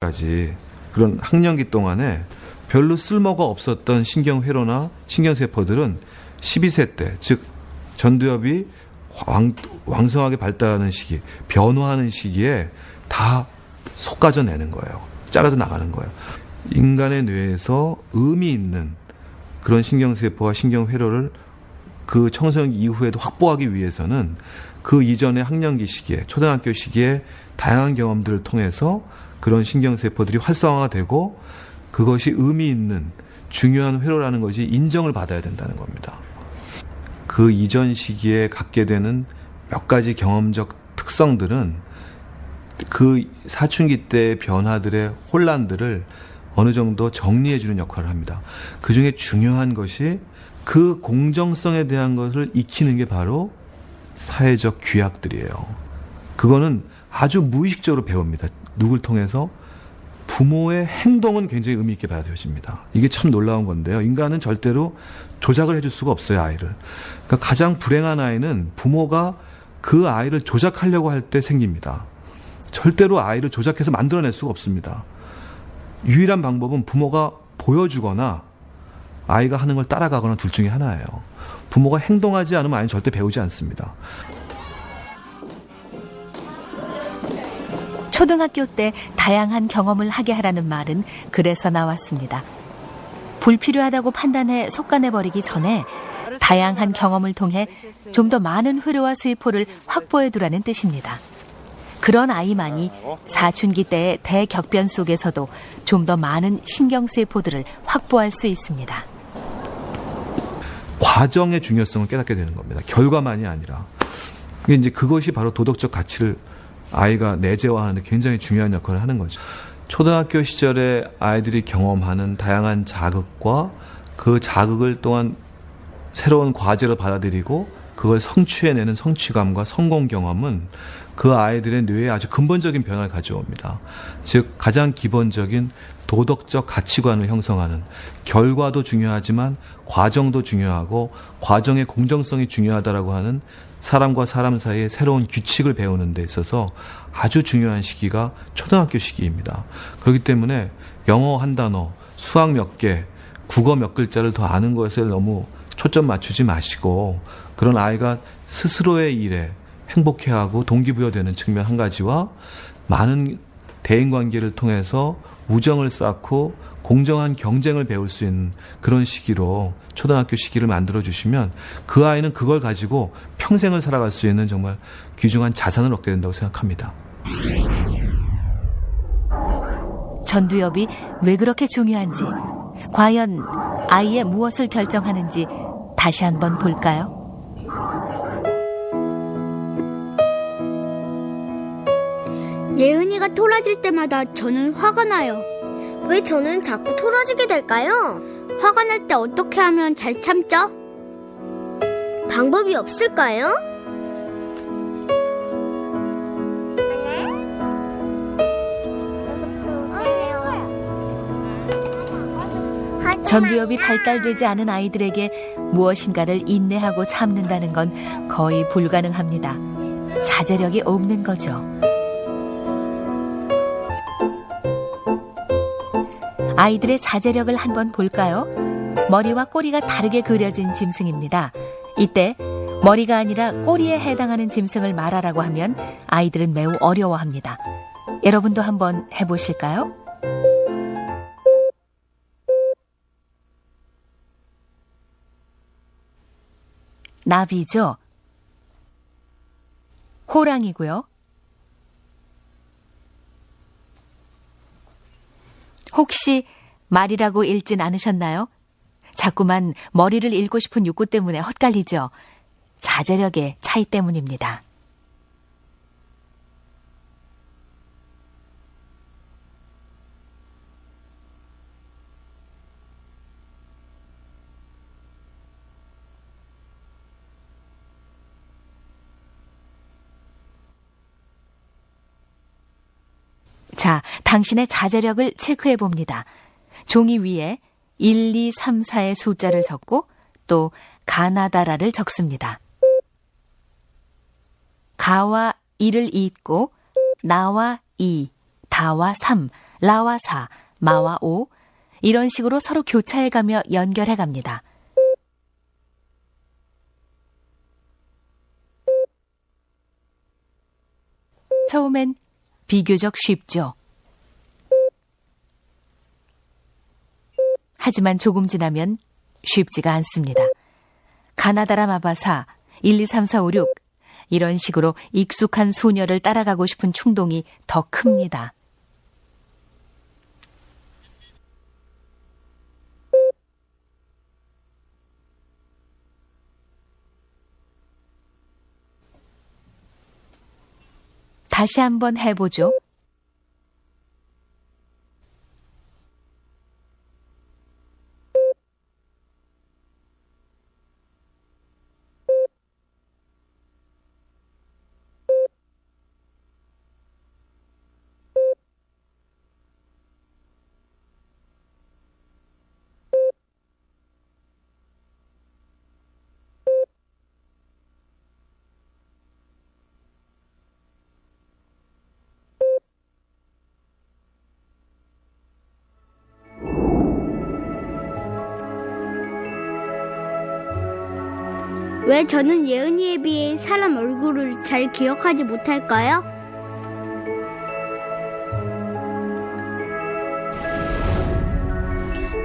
까지 그런 학령기 동안에 별로 쓸모가 없었던 신경회로나 신경세포들은 12세 때, 즉 전두엽이 왕, 왕성하게 발달하는 시기, 변화하는 시기에 다 솎아져내는 거예요. 잘라져 나가는 거예요. 인간의 뇌에서 의미 있는 그런 신경세포와 신경회로를 그 청소년 이후에도 확보하기 위해서는 그 이전의 학령기 시기에 초등학교 시기에 다양한 경험들을 통해서 그런 신경세포들이 활성화가 되고 그것이 의미 있는 중요한 회로라는 것이 인정을 받아야 된다는 겁니다. 그 이전 시기에 갖게 되는 몇 가지 경험적 특성들은 그 사춘기 때의 변화들의 혼란들을 어느 정도 정리해 주는 역할을 합니다. 그 중에 중요한 것이 그 공정성에 대한 것을 익히는 게 바로 사회적 규약들이에요. 그거는 아주 무의식적으로 배웁니다. 누굴 통해서 부모의 행동은 굉장히 의미 있게 받아들여집니다. 이게 참 놀라운 건데요. 인간은 절대로 조작을 해줄 수가 없어요, 아이를. 그러니까 가장 불행한 아이는 부모가 그 아이를 조작하려고 할 때 생깁니다. 절대로 아이를 조작해서 만들어낼 수가 없습니다. 유일한 방법은 부모가 보여주거나 아이가 하는 걸 따라가거나 둘 중에 하나예요. 부모가 행동하지 않으면 아이는 절대 배우지 않습니다. 초등학교 때 다양한 경험을 하게 하라는 말은 그래서 나왔습니다. 불필요하다고 판단해 속간해버리기 전에 다양한 경험을 통해 좀 더 많은 회로와 세포를 확보해 두라는 뜻입니다. 그런 아이만이 사춘기 때의 대격변 속에서도 좀 더 많은 신경세포들을 확보할 수 있습니다. 과정의 중요성을 깨닫게 되는 겁니다. 결과만이 아니라. 이제 그것이 바로 도덕적 가치를 아이가 내재화하는데 굉장히 중요한 역할을 하는 거죠. 초등학교 시절에 아이들이 경험하는 다양한 자극과 그 자극을 또한 새로운 과제로 받아들이고 그걸 성취해내는 성취감과 성공 경험은 그 아이들의 뇌에 아주 근본적인 변화를 가져옵니다. 즉, 가장 기본적인 도덕적 가치관을 형성하는 결과도 중요하지만 과정도 중요하고 과정의 공정성이 중요하다라고 하는 사람과 사람 사이의 새로운 규칙을 배우는 데 있어서 아주 중요한 시기가 초등학교 시기입니다. 그렇기 때문에 영어 한 단어, 수학 몇 개, 국어 몇 글자를 더 아는 것에 너무 초점 맞추지 마시고 그런 아이가 스스로의 일에 행복해하고 동기부여되는 측면 한 가지와 많은 대인 관계를 통해서 우정을 쌓고 공정한 경쟁을 배울 수 있는 그런 시기로 초등학교 시기를 만들어 주시면 그 아이는 그걸 가지고 평생을 살아갈 수 있는 정말 귀중한 자산을 얻게 된다고 생각합니다. 전두엽이 왜 그렇게 중요한지, 과연 아이의 무엇을 결정하는지 다시 한번 볼까요? 예은이가 토라질 때마다 저는 화가 나요. 왜 저는 자꾸 토라지게 될까요? 화가 날 때 어떻게 하면 잘 참죠? 방법이 없을까요? 전두엽이 발달되지 않은 아이들에게 무엇인가를 인내하고 참는다는 건 거의 불가능합니다. 자제력이 없는 거죠. 아이들의 자제력을 한번 볼까요? 머리와 꼬리가 다르게 그려진 짐승입니다. 이때 머리가 아니라 꼬리에 해당하는 짐승을 말하라고 하면 아이들은 매우 어려워합니다. 여러분도 한번 해보실까요? 나비죠. 호랑이고요. 혹시 말이라고 읽진 않으셨나요? 자꾸만 머리를 읽고 싶은 욕구 때문에 헛갈리죠. 자제력의 차이 때문입니다. 자, 당신의 자제력을 체크해 봅니다. 종이 위에 1, 2, 3, 4의 숫자를 적고 또 가나다라를 적습니다. 가와 1을 잇고 나와 2, 다와 3 라와 사, 마와 오 이런 식으로 서로 교차해 가며 연결해 갑니다. 처음엔 비교적 쉽죠. 하지만 조금 지나면 쉽지가 않습니다. 가나다라 마바사 1, 2, 3, 4, 5, 6 이런 식으로 익숙한 수녀를 따라가고 싶은 충동이 더 큽니다. 다시 한번 해보죠. 왜 저는 예은이에 비해 사람 얼굴을 잘 기억하지 못할까요?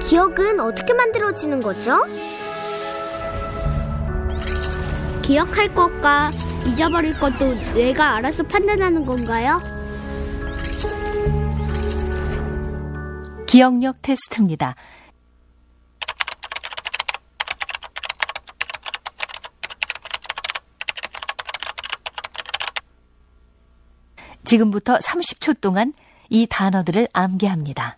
기억은 어떻게 만들어지는 거죠? 기억할 것과 잊어버릴 것도 뇌가 알아서 판단하는 건가요? 기억력 테스트입니다. 지금부터 30초 동안 이 단어들을 암기합니다.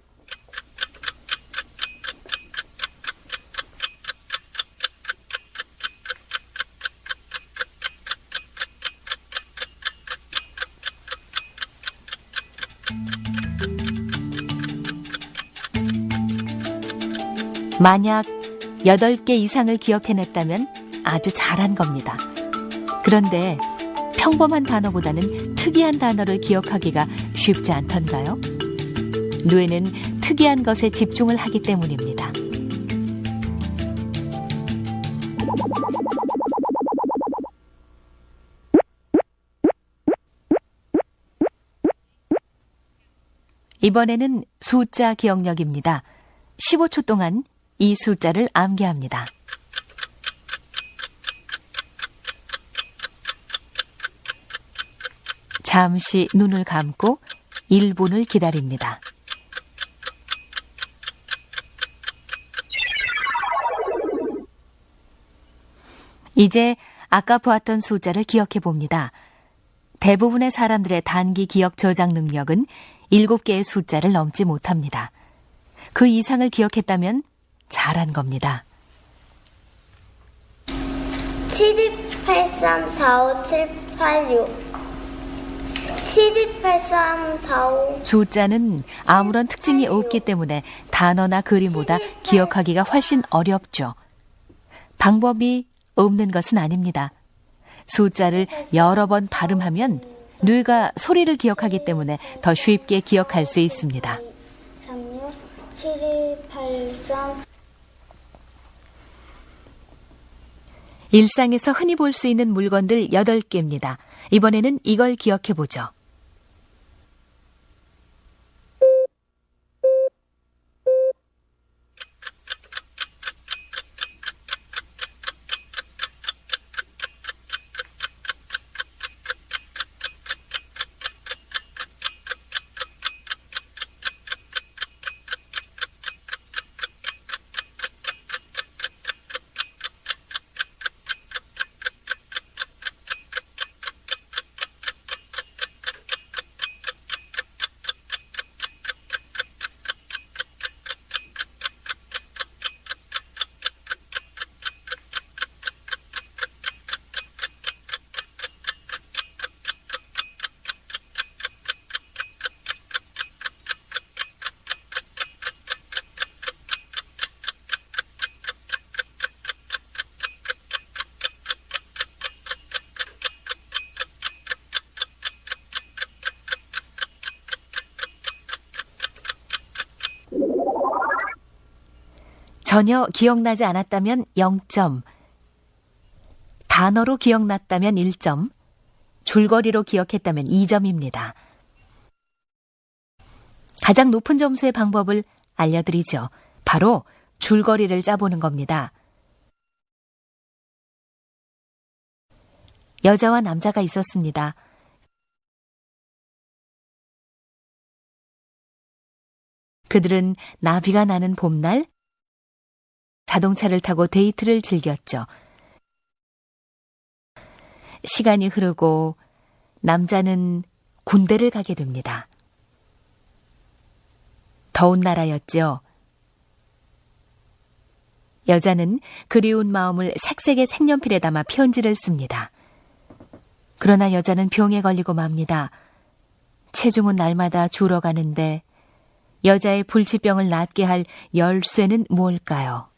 만약 8개 이상을 기억해냈다면 아주 잘한 겁니다. 그런데 평범한 단어보다는 특이한 단어를 기억하기가 쉽지 않던가요? 뇌는 특이한 것에 집중을 하기 때문입니다. 이번에는 숫자 기억력입니다. 15초 동안 이 숫자를 암기합니다. 잠시 눈을 감고 1분을 기다립니다. 이제 아까 보았던 숫자를 기억해 봅니다. 대부분의 사람들의 단기 기억 저장 능력은 7개의 숫자를 넘지 못합니다. 그 이상을 기억했다면 잘한 겁니다. 72834578 728345 숫자는 아무런 특징이 없기 때문에 단어나 그림보다 기억하기가 훨씬 어렵죠. 방법이 없는 것은 아닙니다. 숫자를 여러 번 발음하면 뇌가 소리를 기억하기 때문에 더 쉽게 기억할 수 있습니다. 36 7283 일상에서 흔히 볼 수 있는 물건들 8개입니다. 이번에는 이걸 기억해 보죠. 전혀 기억나지 않았다면 0점, 단어로 기억났다면 1점, 줄거리로 기억했다면 2점입니다. 가장 높은 점수의 방법을 알려드리죠. 바로 줄거리를 짜보는 겁니다. 여자와 남자가 있었습니다. 그들은 나비가 나는 봄날 자동차를 타고 데이트를 즐겼죠. 시간이 흐르고 남자는 군대를 가게 됩니다. 더운 나라였죠. 여자는 그리운 마음을 색색의 색연필에 담아 편지를 씁니다. 그러나 여자는 병에 걸리고 맙니다. 체중은 날마다 줄어가는데 여자의 불치병을 낫게 할 열쇠는 뭘까요?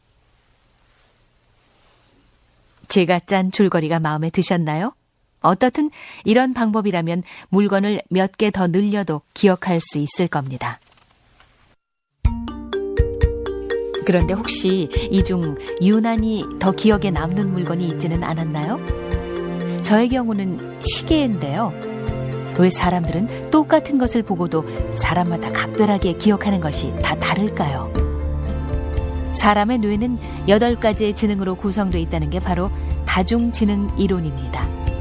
제가 짠 줄거리가 마음에 드셨나요? 어떻든 이런 방법이라면 물건을 몇 개 더 늘려도 기억할 수 있을 겁니다. 그런데 혹시 이 중 유난히 더 기억에 남는 물건이 있지는 않았나요? 저의 경우는 시계인데요. 왜 사람들은 똑같은 것을 보고도 사람마다 각별하게 기억하는 것이 다 다를까요? 사람의 뇌는 8가지의 지능으로 구성되어 있다는 게 바로 다중지능 이론입니다.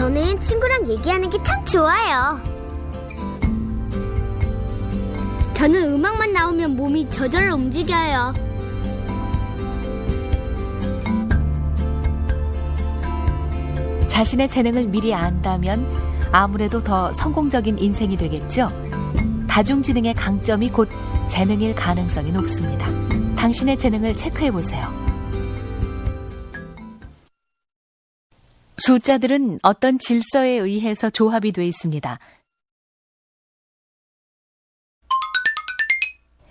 저는 친구랑 얘기하는 게 참 좋아요. 저는 음악만 나오면 몸이 저절로 움직여요. 자신의 재능을 미리 안다면 아무래도 더 성공적인 인생이 되겠죠. 다중지능의 강점이 곧 재능일 가능성이 높습니다. 당신의 재능을 체크해 보세요. 숫자들은 어떤 질서에 의해서 조합이 돼 있습니다.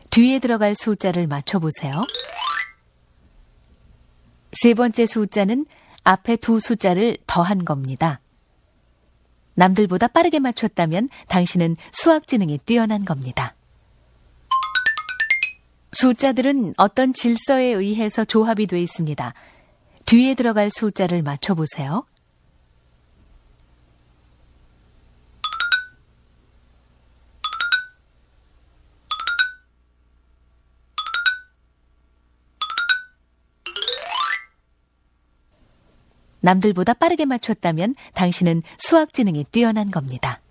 뒤에 들어갈 숫자를 맞춰보세요. 세 번째 숫자는 앞에 두 숫자를 더한 겁니다. 남들보다 빠르게 맞췄다면 당신은 수학 지능이 뛰어난 겁니다. 숫자들은 어떤 질서에 의해서 조합이 돼 있습니다. 뒤에 들어갈 숫자를 맞춰보세요. 남들보다 빠르게 맞췄다면 당신은 수학 지능이 뛰어난 겁니다.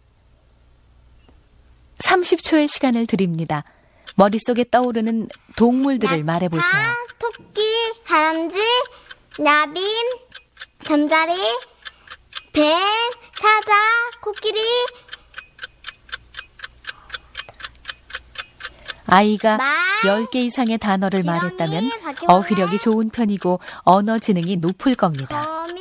30초의 시간을 드립니다. 머릿속에 떠오르는 동물들을 말해보세요. 다, 토끼, 다람쥐, 나빔, 잠자리, 뱀, 사자, 코끼리, 아이가 말, 10개 이상의 단어를 말했다면 어휘력이 좋은 편이고 언어 지능이 높을 겁니다. 거미,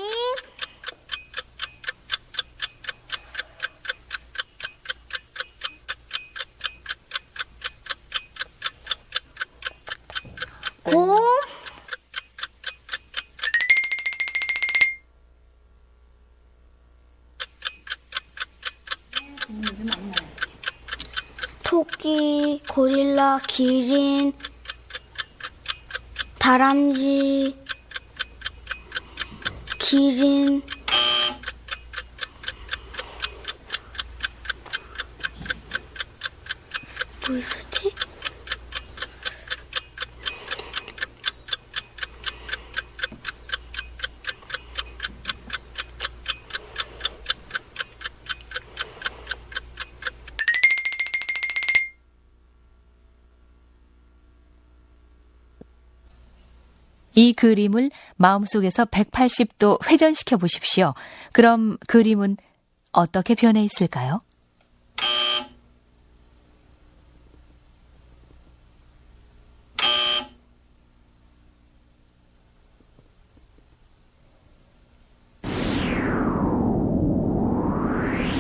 곰, 토끼, 고릴라, 기린, 다람쥐, 기린, 뭐 있었지? 이 그림을 마음속에서 180도 회전시켜 보십시오. 그럼 그림은 어떻게 변해 있을까요?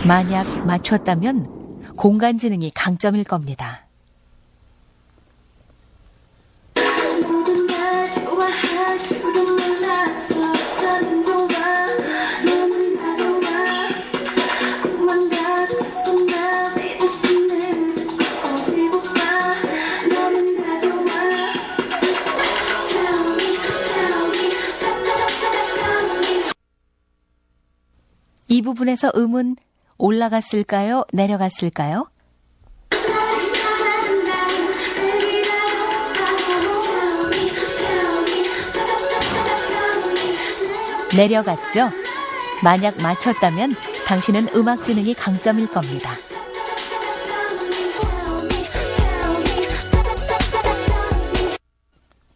만약 맞췄다면 공간 지능이 강점일 겁니다. 이 부분에서 음은 올라갔을까요? 내려갔을까요? 내려갔죠? 만약 맞췄다면 당신은 음악 지능이 강점일 겁니다.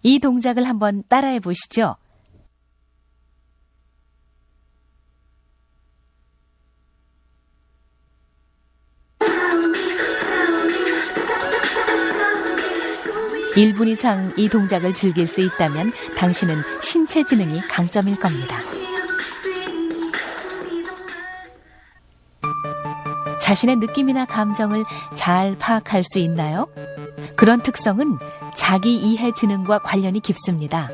이 동작을 한번 따라해 보시죠. 일분 이상 이 동작을 즐길 수 있다면 당신은 신체 지능이 강점일 겁니다. 자신의 느낌이나 감정을 잘 파악할 수 있나요? 그런 특성은 자기 이해 지능과 관련이 깊습니다.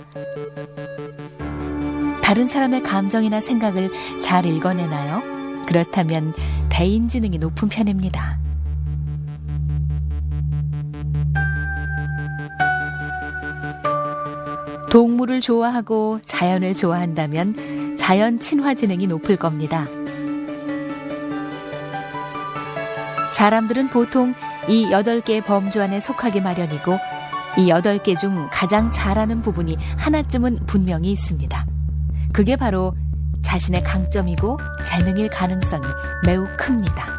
다른 사람의 감정이나 생각을 잘 읽어내나요? 그렇다면 대인 지능이 높은 편입니다. 동물을 좋아하고 자연을 좋아한다면 자연 친화 지능이 높을 겁니다. 사람들은 보통 이 8개의 범주 안에 속하기 마련이고 이 8개 중 가장 잘하는 부분이 하나쯤은 분명히 있습니다. 그게 바로 자신의 강점이고 재능일 가능성이 매우 큽니다.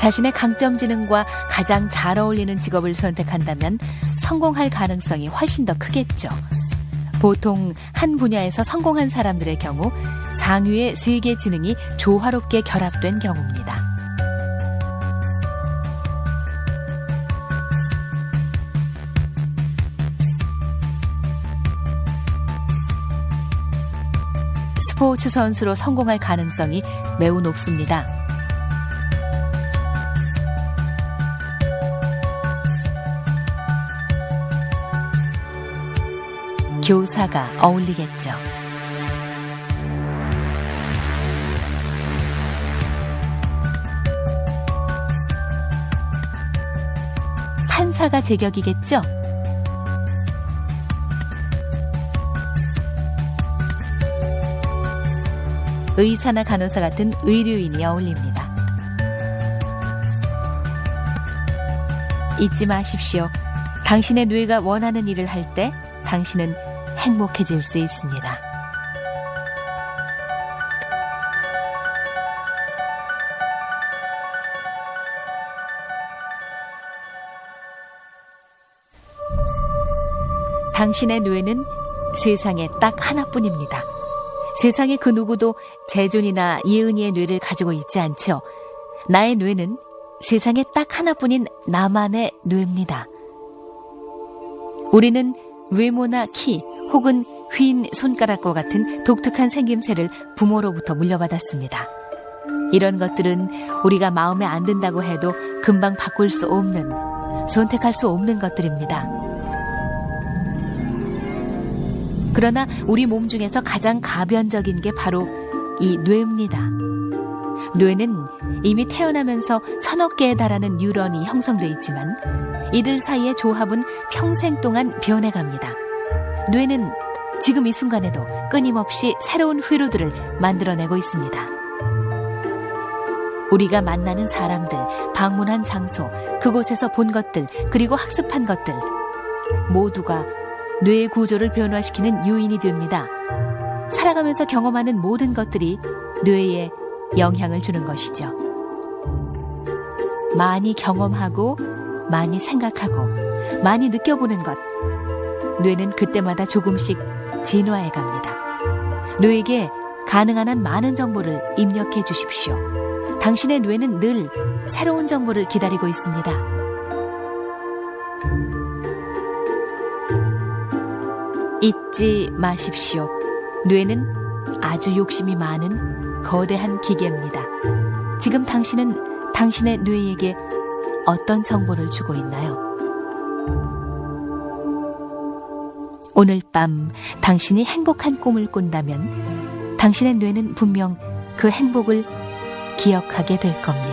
자신의 강점 지능과 가장 잘 어울리는 직업을 선택한다면 성공할 가능성이 훨씬 더 크겠죠. 보통 한 분야에서 성공한 사람들의 경우 상위의 세 개 지능이 조화롭게 결합된 경우입니다. 스포츠 선수로 성공할 가능성이 매우 높습니다. 교사가 어울리겠죠. 판사가 제격이겠죠? 의사나 간호사 같은 의료인이 어울립니다. 잊지 마십시오. 당신의 뇌가 원하는 일을 할 때 당신은 행복해질 수 있습니다. 당신의 뇌는 세상에 딱 하나뿐입니다. 세상에 그 누구도 재존이나 이은이의 뇌를 가지고 있지 않죠. 나의 뇌는 세상에 딱 하나뿐인 나만의 뇌입니다. 우리는 외모나 키 혹은 휜 손가락과 같은 독특한 생김새를 부모로부터 물려받았습니다. 이런 것들은 우리가 마음에 안 든다고 해도 금방 바꿀 수 없는, 선택할 수 없는 것들입니다. 그러나 우리 몸 중에서 가장 가변적인 게 바로 이 뇌입니다. 뇌는 이미 태어나면서 천억 개에 달하는 뉴런이 형성돼 있지만 이들 사이의 조합은 평생 동안 변해갑니다. 뇌는 지금 이 순간에도 끊임없이 새로운 회로들을 만들어내고 있습니다. 우리가 만나는 사람들, 방문한 장소, 그곳에서 본 것들, 그리고 학습한 것들, 모두가 뇌의 구조를 변화시키는 요인이 됩니다. 살아가면서 경험하는 모든 것들이 뇌에 영향을 주는 것이죠. 많이 경험하고, 많이 생각하고, 많이 느껴보는 것. 뇌는 그때마다 조금씩 진화해 갑니다. 뇌에게 가능한 한 많은 정보를 입력해 주십시오. 당신의 뇌는 늘 새로운 정보를 기다리고 있습니다. 잊지 마십시오. 뇌는 아주 욕심이 많은 거대한 기계입니다. 지금 당신은 당신의 뇌에게 어떤 정보를 주고 있나요? 오늘 밤 당신이 행복한 꿈을 꾼다면 당신의 뇌는 분명 그 행복을 기억하게 될 겁니다.